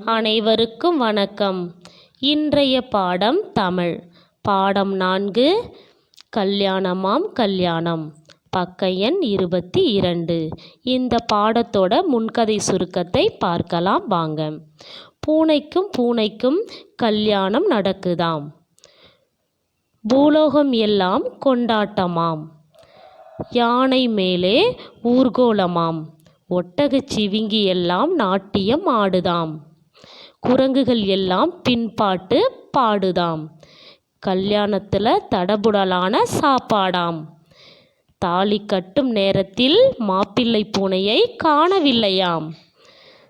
அனைவருக்கும் வணக்கம். இன்றைய பாடம் தமிழ். பாடம் நான்கு கல்யாணமாம் கல்யாணம். பக்க எண் இருபத்தி இரண்டு. இந்த பாடத்தோட முன்கதை சுருக்கத்தை பார்க்கலாம் வாங்க. பூனைக்கும் பூனைக்கும் கல்யாணம் நடக்குதாம். பூலோகம் எல்லாம் கொண்டாட்டமாம். யானை மேலே ஊர்கோலமாம் ஒட்டகச் சிவிங்கி எல்லாம் நாட்டியம் ஆடுதாம். குரங்குகள் எல்லாம் பின்பாட்டு பாடுதாம். கல்யாணத்தில் தடபுடலான சாப்பாடாம். தாலி கட்டும் நேரத்தில் மாப்பிள்ளை பூனையை காணவில்லையாம்.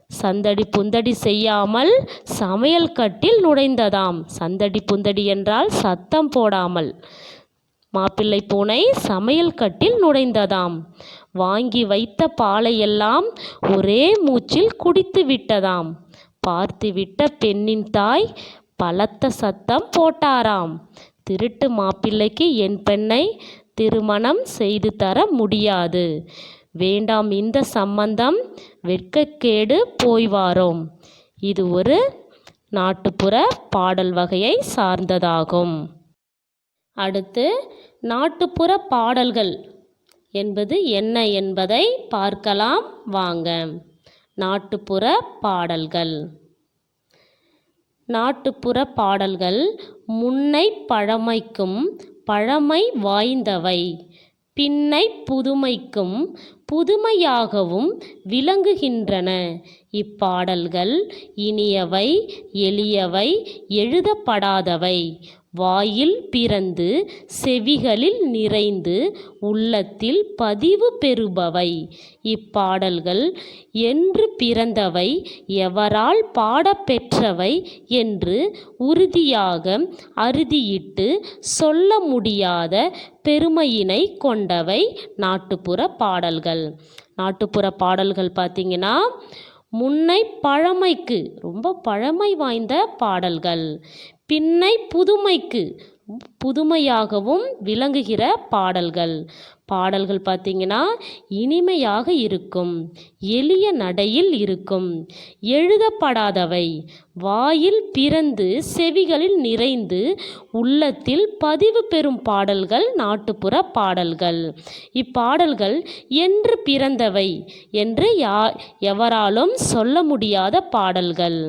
சந்தடி புந்தடி செய்யாமல் சமையல் கட்டில் நுழைந்ததாம். சந்தடி புந்தடி என்றால் சத்தம் போடாமல். மாப்பிள்ளை பூனை சமையல் கட்டில் நுழைந்ததாம். வாங்கி வைத்த பாலையெல்லாம் ஒரே மூச்சில் குடித்து விட்டதாம் பார்த்துவிட்ட பெண்ணின் தாய் பலத்த சத்தம் போட்டாராம். திருட்டு மாப்பிள்ளைக்கு என் பெண்ணை திருமணம் செய்து தர முடியாது. வேண்டாம் இந்த சம்பந்தம் வெட்கக்கேடு போய்வாரோம் இது ஒரு நாட்டுப்புற பாடல் வகையை சார்ந்ததாகும். அடுத்து நாட்டுப்புற பாடல்கள் என்பது என்ன என்பதை பார்க்கலாம். வாங்க. நாட்டுப்புற பாடல்கள். நாட்டுப்புற பாடல்கள் முன்னை பழமைக்கும் பழமை வாய்ந்தவை. பின்னை புதுமைக்கும் புதுமையாகவும் விளங்குகின்றன. இப்பாடல்கள் இனியவை எளியவை எழுதப்படாதவை. வாயில் பிறந்து செவிகளில் நிறைந்து உள்ளத்தில் பதிவு பெறுபவை. இப்பாடல்கள் என்று பிறந்தவை எவரால் பாடப்பெற்றவை என்று உறுதியாக அறுதியிட்டு சொல்ல முடியாத பெருமையினை கொண்டவை நாட்டுப்புற பாடல்கள். நாட்டுப்புற பாடல்கள் பார்த்திங்கன்னா முன்னை பழமைக்கு ரொம்ப பழமை வாய்ந்த பாடல்கள். பின்னை புதுமைக்கு புதுமையாகவும் விளங்குகிற பாடல்கள். பாடல்கள் பார்த்திங்கன்னா இனிமையாக இருக்கும் எளிய நடையில் இருக்கும் எழுதப்படாதவை வாயில் பிறந்து செவிகளில் நிறைந்து உள்ளத்தில் பதிவு பெறும் பாடல்கள் நாட்டுப்புற பாடல்கள். இப்பாடல்கள் என்று பிறந்தவை என்று யா எவராலும் சொல்ல முடியாத பாடல்கள்.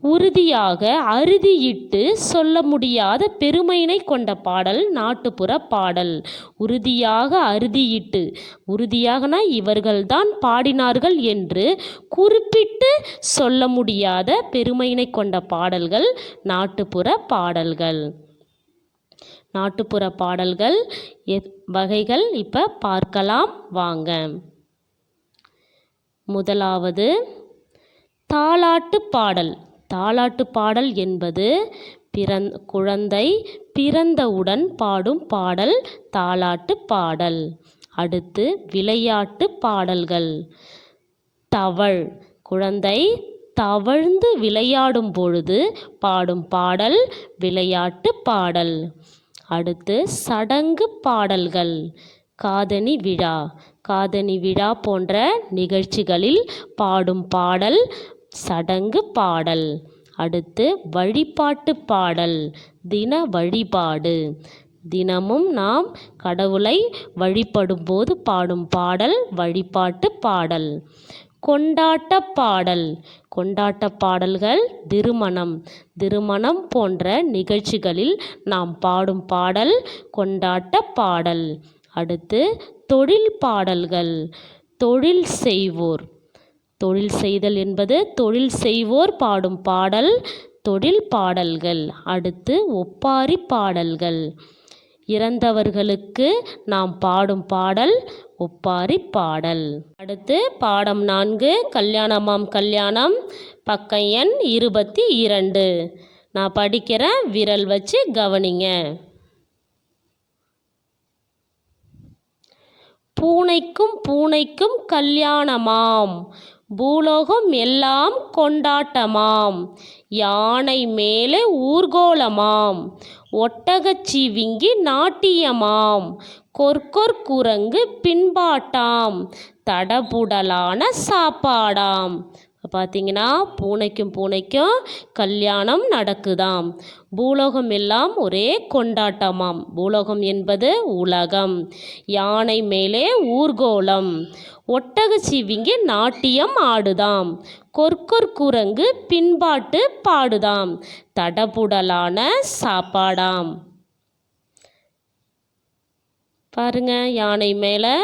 உறுதியாக அறுதியிட்டு சொல்ல முடியாத பெருமையினை கொண்ட பாடல் நாட்டுப்புற பாடல். உறுதியாக அறுதியிட்டு. உறுதியாகனா இவர்கள்தான் பாடினார்கள் என்று குறிப்பிட்டு சொல்ல முடியாத பெருமையினை கொண்ட பாடல்கள் நாட்டுப்புற பாடல்கள். நாட்டுப்புற பாடல்கள் வகைகள் இப்போ பார்க்கலாம். வாங்க. முதலாவது தாலாட்டு பாடல். தாலாட்டு பாடல் என்பது பிறந் குழந்தை பிறந்தவுடன் பாடும் பாடல் தாலாட்டு பாடல். அடுத்து விளையாட்டு பாடல்கள். தவழ். குழந்தை தவழ்ந்து விளையாடும் பொழுது பாடும் பாடல் விளையாட்டு பாடல். அடுத்து சடங்கு பாடல்கள். காதணி விழா. காதணி விழா போன்ற நிகழ்ச்சிகளில் பாடும் பாடல் சடங்கு பாடல். அடுத்து வழிபாட்டு பாடல். தின வழிபாடு. தினமும் நாம் கடவுளை வழிபடும் போது பாடும் பாடல் வழிபாட்டு பாடல். கொண்டாட்ட பாடல். கொண்டாட்ட பாடல்கள் திருமணம். திருமணம் போன்ற நிகழ்ச்சிகளில் நாம் பாடும் பாடல் கொண்டாட்ட பாடல். அடுத்து தொழில் பாடல்கள். தொழில் செய்வோர். தொழில் செய்தல் என்பது தொழில் செய்வோர் பாடும் பாடல் தொழில் பாடல்கள். அடுத்து ஒப்பாரி பாடல்கள். இறந்தவர்களுக்கு நாம் பாடும் பாடல் ஒப்பாரி பாடல். அடுத்து பாடம் நான்கு கல்யாணமாம் கல்யாணம் பக்க எண் இருபத்தி இரண்டு. நான் படிக்கிறேன் விரல் வச்சு கவனிங்க. பூனைக்கும் பூனைக்கும் கல்யாணமாம். பூலோகம் எல்லாம் கொண்டாட்டமாம். யானை மேலே ஊர்கோலமாம் ஒட்டகச்சி விங்கி நாட்டியமாம். கொர்கொர் குரங்கு பின்பாட்டாம். தடபுடலான சாப்பாடாம். பார்த்தீங்கன்னா பூனைக்கும் பூனைக்கும் கல்யாணம் நடக்குதாம். பூலோகம் எல்லாம் ஒரே கொண்டாட்டமாம். பூலோகம் என்பது உலகம். யானை மேலே ஊர்கோலம் ஒட்டகச்சிவிங்கி நாட்டியம் ஆடுதாம். கொர்க்கொர் குரங்கு பின்பாட்டு பாடுதாம். தடபுடலான சாப்பாடாம். பாருங்க யானை மேலே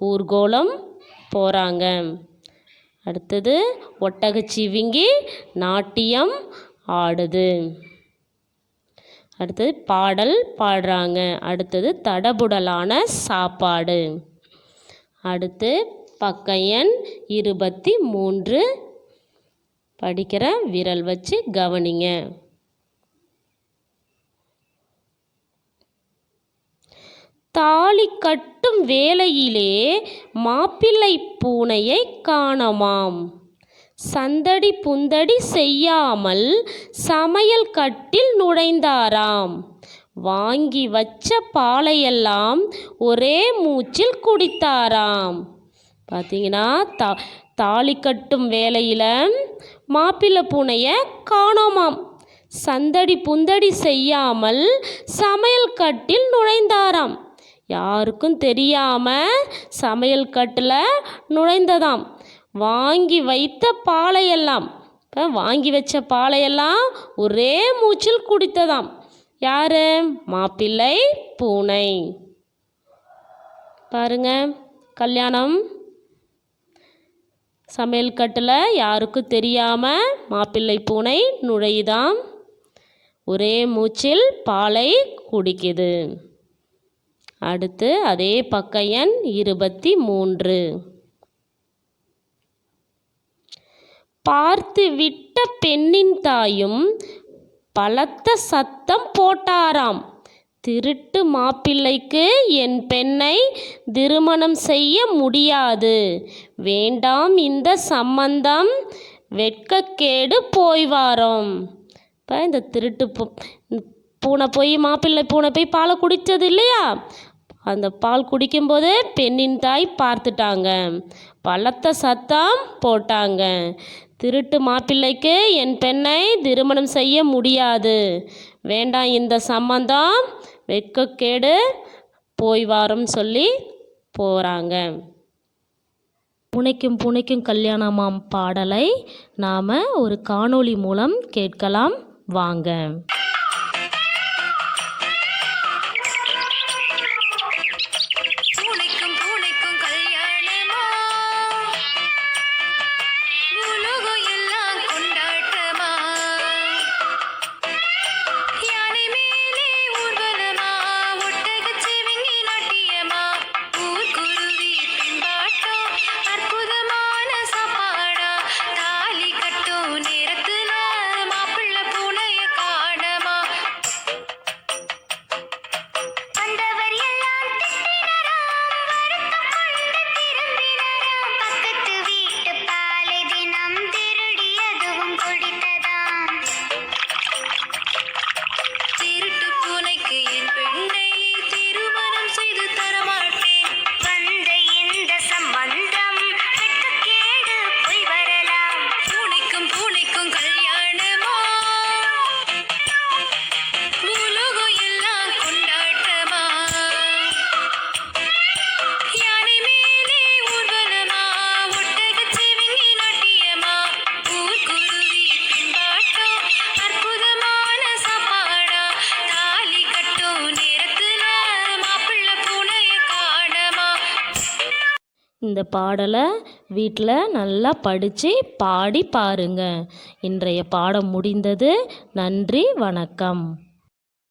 ஊர்கோலம் போகிறாங்க அடுத்தது ஒட்டகச்சிவிங்கி நாட்டியம் ஆடுது. அடுத்தது பாடல் பாடுறாங்க. அடுத்தது தடபுடலான சாப்பாடு. அடுத்து பக்க எண் இருபத்தி மூன்று. படிக்கிற விரல் வச்சு கவனிங்க. தாலி கட்டும் வேளையிலே மாப்பிள்ளை பூனையை காணமாம். சந்தடி புந்தடி செய்யாமல் சமையல் கட்டில் நுழைந்தாராம். வாங்கி வச்ச பாலையெல்லாம் ஒரே மூச்சில் குடித்தாராம். பார்த்தீங்கன்னா தா தாலி கட்டும் வேலையில் மாப்பிள்ளை பூனையை காணோமாம். சந்தடி புந்தடி செய்யாமல் சமையல் கட்டில் நுழைந்தாராம். யாருக்கும் தெரியாமல் சமையல் கட்டில் நுழைந்ததாம். வாங்கி வைத்த பாலையெல்லாம் இப்போ வாங்கி வச்ச பாலையெல்லாம் ஒரே மூச்சில் குடித்ததாம். யார்? மாப்பிள்ளை பூனை. பாருங்க கல்யாணம் சமையல் கட்டில் யாருக்கும் தெரியாமல் மாப்பிள்ளை பூனை நுழையுதாம்? ஒரே மூச்சில் பாலை குடிக்குது. அடுத்து அதே பக்க எண் இருபத்தி மூன்று பார்த்து விட்ட பெண்ணின் தாயும் பலத்த சத்தம் போட்டாராம். திருட்டு மாப்பிள்ளைக்கு என் பெண்ணை திருமணம் செய்ய முடியாது. வேண்டாம் இந்த சம்பந்தம் வெட்கக்கேடு போய்வாரோம் இப்போ இந்த திருட்டு பூனை போய் மாப்பிள்ளை பூனை போய் பாலை குடித்தது இல்லையா? அந்த பால் குடிக்கும்போது பெண்ணின் தாய் பார்த்துட்டாங்க. பலத்த சத்தம் போட்டாங்க. திருட்டு மாப்பிள்ளைக்கு என் பெண்ணை திருமணம் செய்ய முடியாது. வேண்டாம் இந்த சம்மந்தம் வெட்கக்கேடு போய் வாரம் சொல்லி போகிறாங்க புனைக்கும் புனைக்கும் கல்யாணமாம் பாடலை நாம் ஒரு காணொளி மூலம் கேட்கலாம். வாங்க. இந்த பாடலை வீட்டில் நல்லா படித்து பாடி பாருங்கள் இன்றைய பாடம் முடிந்தது. நன்றி வணக்கம்.